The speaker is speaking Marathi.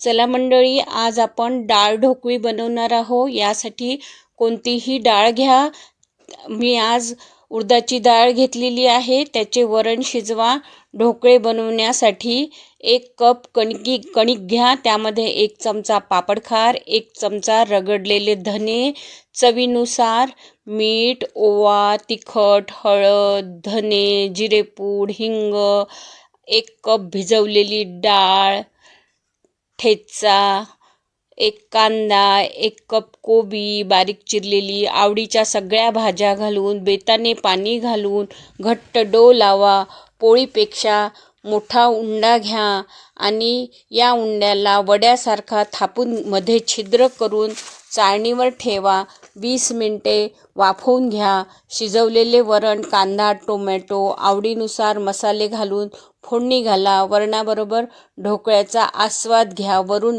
चला मंडळी आज आपण डाळ ढोकळी बनवणार आहोत. यासाठी कोणतीही डाळ घ्या. मी आज उडदाची डाळ घेतलेली आहे. त्याचे वरण शिजवा. ढोकळे बनवण्यासाठी एक कप कणकी कणिक घ्या. त्यामध्ये एक चमचा पापडखार एक चमचा रगडलेले धने चवीनुसार मीठ ओवा तिखट हळद धने जिरेपूड हिंग एक कप भिजवलेली डाळ ठेचा एक कांदा एक कप कोबी बारीक चिरलेली आवडीच्या सगळ्या भाज्या घालून बेताने पाणी घालून घट्ट डो लावा पोळीपेक्षा मोठा उंडा घ्या आणि या उंड्याला वड्यासारखा थापून मध्ये छिद्र करून चाळणीवर ठेवा. वीस मिनटे वाफवून घ्या. शिजवलेले वरण कांदा टोमॅटो आवडीनुसार मसाले घालून फोडणी घाला. वरणाबरोबर ढोकळ्याचा आस्वाद घ्या. वरून